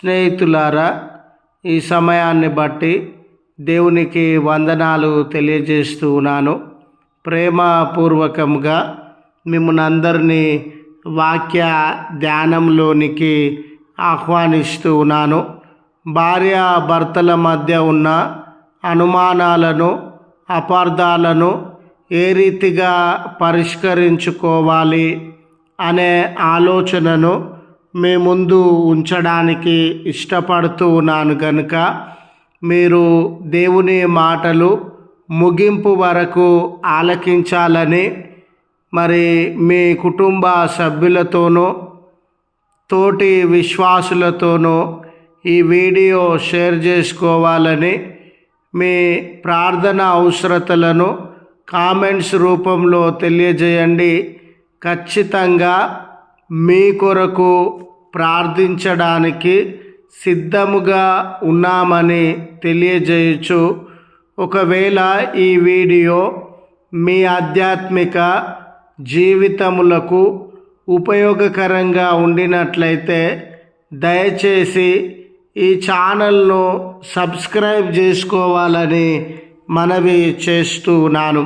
స్నేహితులారా ఈ సమయాన్ని బట్టి దేవునికి వందనాలు తెలియజేస్తూ ఉన్నాను. ప్రేమపూర్వకంగా మిమ్మల్ని అందరినీ వాక్య ధ్యానంలోనికి ఆహ్వానిస్తూ ఉన్నాను. భార్య భర్తల మధ్య ఉన్న అనుమానాలను అపార్థాలను ఏ రీతిగా పరిష్కరించుకోవాలి అనే ఆలోచనను మీ ముందు ఉంచడానికి ఇష్టపడుతూ ఉన్నాను కనుక మీరు దేవుని మాటలు ముగింపు వరకు ఆలకించాలని మరి మీ కుటుంబ సభ్యులతోనూ తోటి విశ్వాసులతోనూ ఈ వీడియో షేర్ చేసుకోవాలని మీ ప్రార్థన అవసరతలను కామెంట్స్ రూపంలో తెలియజేయండి. ఖచ్చితంగా మీ కొరకు ప్రార్థించడానికి సిద్ధముగా ఉన్నామని తెలియజేయచ్చు ఒకవేళ ఈ వీడియో మీ ఆధ్యాత్మిక జీవితములకు ఉపయోగకరంగా ఉండినట్లయితే దయచేసి ఈ ఛానల్ను సబ్స్క్రైబ్ చేసుకోవాలని మనవి చేస్తూ ఉన్నాను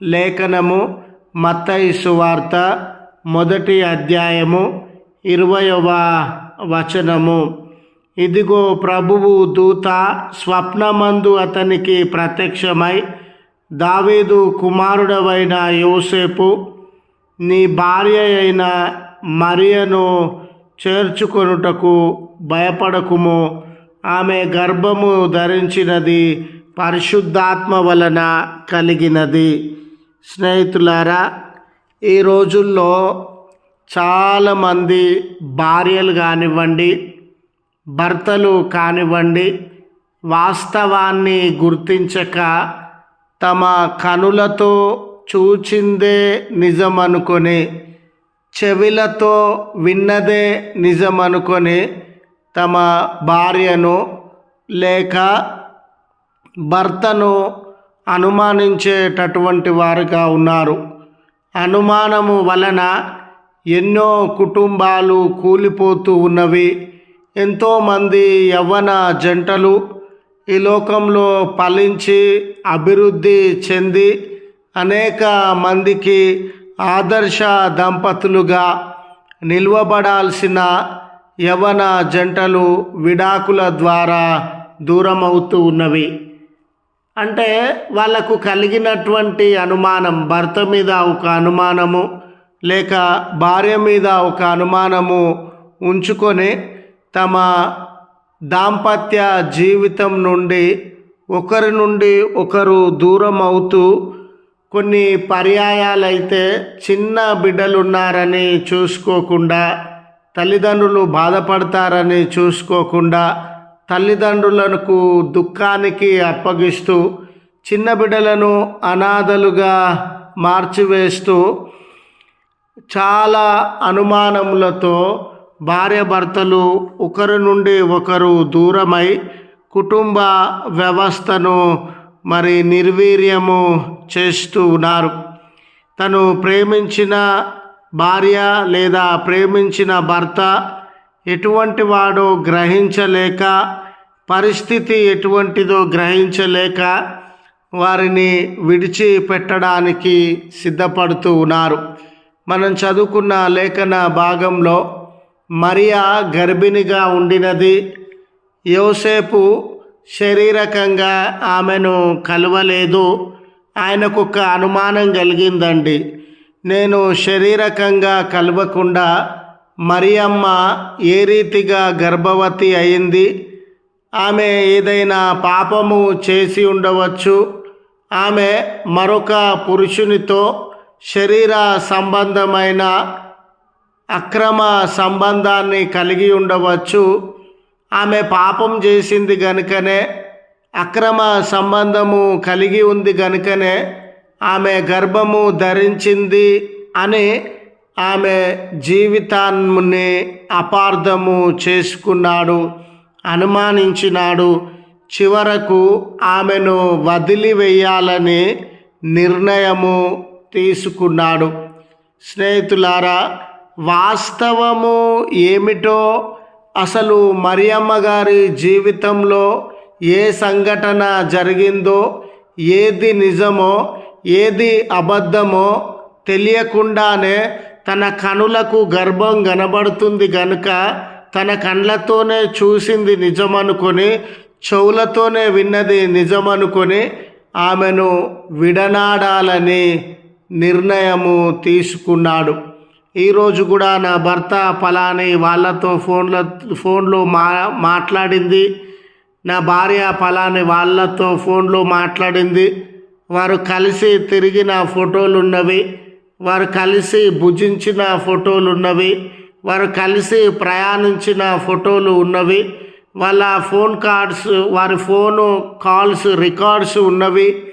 లేఖనము మత్తయి సువార్త మొదటి అధ్యాయము ఇరవయవ వచనము. ఇదిగో ప్రభువు దూత స్వప్నమందు అతనికి ప్రత్యక్షమై దావీదు కుమారుడవైన యోసేపు నీ భార్య అయిన మరియను చేర్చుకొనుటకు భయపడకుము. ఆమె గర్భము ధరించినది పరిశుద్ధాత్మ వలన కలిగినది. స్నేహితులారా ఈ రోజుల్లో చాలామంది భార్యలు కానివ్వండి భర్తలు కానివ్వండి వాస్తవాన్ని గుర్తించక తమ కనులతో చూచిందే నిజమనుకొని చెవిలతో విన్నదే నిజమనుకొని తమ భార్యను లేక భర్తను అనుమానించేటటువంటి వారుగా ఉన్నారు. అనుమానము వలన ఎన్నో కుటుంబాలు కూలిపోతూ ఉన్నవి. ఎంతోమంది యవ్వన జంటలు ఈ లోకంలో ఫలించి అభివృద్ధి చెంది అనేక మందికి ఆదర్శ దంపతులుగా నిల్వబడాల్సిన యవన జంటలు విడాకుల ద్వారా దూరమవుతూ ఉన్నవి. అంటే వాళ్ళకు కలిగినటువంటి అనుమానం భర్త మీద ఒక అనుమానము లేక భార్య మీద ఒక అనుమానము ఉంచుకొని తమ దాంపత్య జీవితం నుండి ఒకరి నుండి ఒకరు దూరం అవుతూ కొన్ని పర్యాయాలైతే చిన్న బిడ్డలున్నారని చూసుకోకుండా తల్లిదండ్రులు బాధపడతారని చూసుకోకుండా తల్లిదండ్రులకు దుఃఖానికి అప్పగిస్తూ చిన్న బిడ్డలను అనాథలుగా మార్చివేస్తూ చాలా అనుమానములతో భార్యాభర్తలు ఒకరి నుండి ఒకరు దూరమై కుటుంబ వ్యవస్థను మరి నిర్వీర్యము చేస్తూ ఉన్నారు. తను ప్రేమించిన భార్య లేదా ప్రేమించిన భర్త ఎటువంటి వాడో గ్రహించలేక పరిస్థితి ఎటువంటిదో గ్రహించలేక వారిని విడిచిపెట్టడానికి సిద్ధపడుతూ ఉన్నారు. మనం చదువుకున్న లేఖన భాగంలో మరియా గర్భిణిగా ఉండినది. యోసేపు శారీరకంగా ఆమెను కలవలేదు. ఆయనకు ఒక అనుమానం కలిగిందండి. నేను శారీరకంగా కలవకుండా మరియమ్మ ఏ రీతిగా గర్భవతి అయింది? ఆమె ఏదైనా పాపము చేసి ఉండవచ్చు. ఆమె మరొక పురుషునితో శరీర సంబంధమైన అక్రమ సంబంధాన్ని కలిగి ఉండవచ్చు. ఆమె పాపం చేసింది గనుకనే అక్రమ సంబంధము కలిగి ఉంది గనుకనే ఆమె గర్భము ధరించింది అని ఆమె జీవితాన్ని అపార్థము చేసుకున్నాడు. అనుమానించినాడు. చివరకు ఆమెను వదిలివేయాలనే నిర్ణయము తీసుకున్నాడు. స్నేహితులారా వాస్తవము ఏమిటో అసలు మరియమ్మ గారి జీవితంలో ఏ సంఘటన జరిగిందో ఏది నిజమో ఏది అబద్ధమో తెలియకుండానే తన కనులకు గర్భం కనబడుతుంది గనుక తన కండ్లతోనే చూసింది నిజమనుకొని చెవులతోనే విన్నది నిజమనుకొని ఆమెను విడనాడాలని నిర్ణయము తీసుకున్నాడు. ఈరోజు కూడా నా భర్త ఫలాని వాళ్ళతో ఫోన్ల ఫోన్లో మా మాట్లాడింది. నా భార్య ఫలాని వాళ్ళతో ఫోన్లో మాట్లాడింది. వారు కలిసి తిరిగిన ఫోటోలు ఉన్నవి వారు కలిసి భుజించిన ఫోటోలు ఉన్నవి వారు కలిసి ప్రయాణించిన ఫోటోలు ఉన్నవి. వాళ్ళ ఫోన్ కార్డ్స్ వారి ఫోను కాల్స్ రికార్డ్స్ ఉన్నవి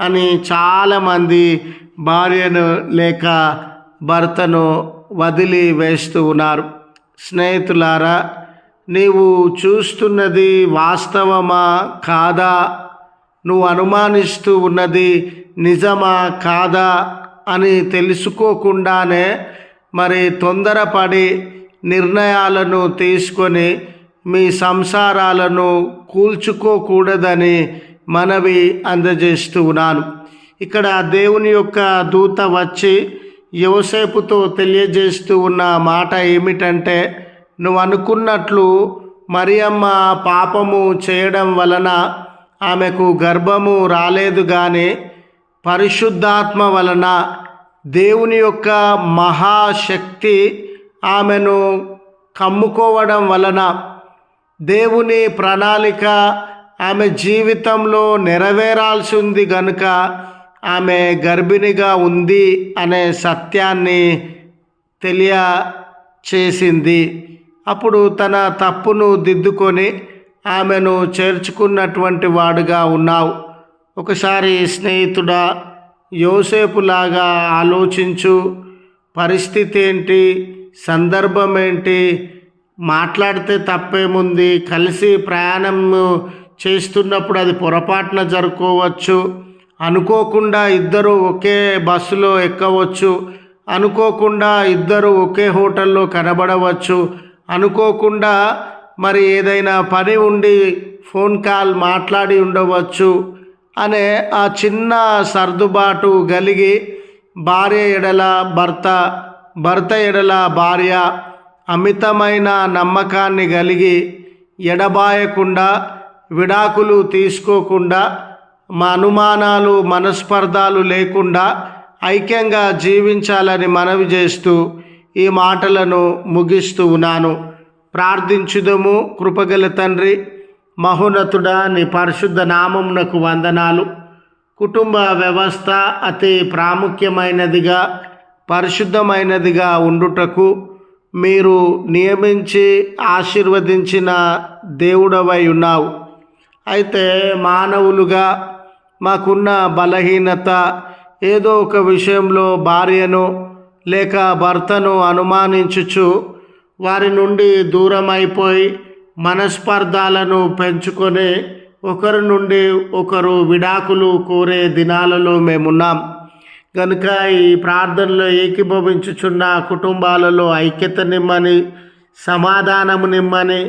అని చాలామంది భార్యను లేక భర్తను వదిలి వేస్తూ ఉన్నారు. స్నేహితులారా నీవు చూస్తున్నది వాస్తవమా కాదా? నువ్వు అనుమానిస్తూ ఉన్నది నిజమా కాదా అని తెలుసుకోకుండానే మరి తొందరపడి నిర్ణయాలను తీసుకొని మీ సంసారాలను కూల్చుకోకూడదని మనవి అందజేస్తూ ఉన్నాను. ఇక్కడ దేవుని యొక్క దూత వచ్చి యువసేపుతో తెలియజేస్తూ ఉన్న మాట ఏమిటంటే నువ్వు అనుకున్నట్లు మరియమ్మ పాపము చేయడం వలన ఆమెకు గర్భము రాలేదు కానీ పరిశుద్ధాత్మ వలన దేవుని యొక్క మహాశక్తి ఆమెను కమ్ముకోవడం వలన దేవుని ప్రణాళిక ఆమె జీవితంలో నెరవేరాల్సి ఉంది కనుక ఆమె గర్భిణిగా ఉంది అనే సత్యాన్ని తెలియచేసింది. అప్పుడు తన తప్పును దిద్దుకొని ఆమెను చేర్చుకున్నటువంటి వాడుగా ఉన్నావు. ఒకసారి స్నేహితుడా యోసేపులాగా ఆలోచించు. పరిస్థితి ఏంటి సందర్భం ఏంటి మాట్లాడితే తప్పేముంది? కలిసి ప్రయాణం చేస్తున్నప్పుడు అది పొరపాటున జరుపుకోవచ్చు అనుకోకుండా ఇద్దరు ఒకే బస్సులో ఎక్కవచ్చు. అనుకోకుండా ఇద్దరు ఒకే హోటల్లో కనబడవచ్చు. అనుకోకుండా మరి ఏదైనా పని ఉండి ఫోన్ కాల్ మాట్లాడి ఉండవచ్చు. అనే ఆ చిన్న సర్దుబాటు కలిగి భార్య ఎడల భర్త భర్త ఎడల భార్య అమితమైన నమ్మకాన్ని కలిగి ఎడబాయకుండా విడాకులు తీసుకోకుండా మా అనుమానాలు మనస్పర్ధాలు లేకుండా ఐక్యంగా జీవించాలని మనవి చేస్తూ ఈ మాటలను ముగిస్తూ ఉన్నాను. ప్రార్థించుదము కృపగల తండ్రి. మహోన్నతుడా నీ పరిశుద్ధ నామమునకు వందనాలు. కుటుంబ వ్యవస్థ అతి ప్రాముఖ్యమైనదిగా పరిశుద్ధమైనదిగా ఉండుటకు మీరు నియమించి ఆశీర్వదించిన దేవుడవై ఉన్నావు. అయితే మానవులుగా మాకున్న బలహీనత ఏదో ఒక విషయంలో భార్యను లేక భర్తను అనుమానించుచు వారి నుండి దూరం అయిపోయి మనస్పర్ధాలను పెంచుకొని ఒకరి నుండి ఒకరు విడాకులు కోరే దినాలలో మేమున్నాం. కనుక ఈ ప్రార్థనలో ఏకీభవించుచున్న కుటుంబాలలో ఐక్యత నిమ్మని సమాధానము నిమ్మని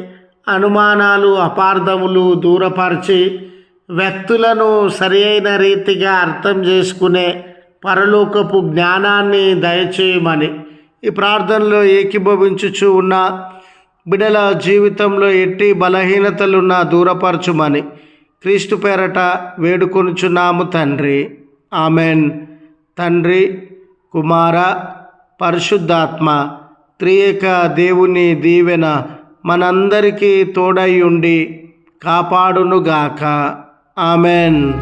అనుమానాలు అపార్థములు దూరపరిచి వ్యక్తులను సరి అయిన రీతిగా అర్థం చేసుకునే పరలోకపు జ్ఞానాన్ని దయచేయమని ఈ ప్రార్థనలో ఏకీభవించుచు ఉన్న బిడల జీవితంలో ఎట్టి బలహీనతలున్న దూరపరచుమని క్రీస్తు పేరట వేడుకొనుచున్నాము తండ్రి. ఆమెన్. తండ్రి కుమార పరిశుద్ధాత్మ త్రియేక దేవుని దీవెన మనందరికీ తోడై ఉండి కాపాడునుగాక. ఆమెన్.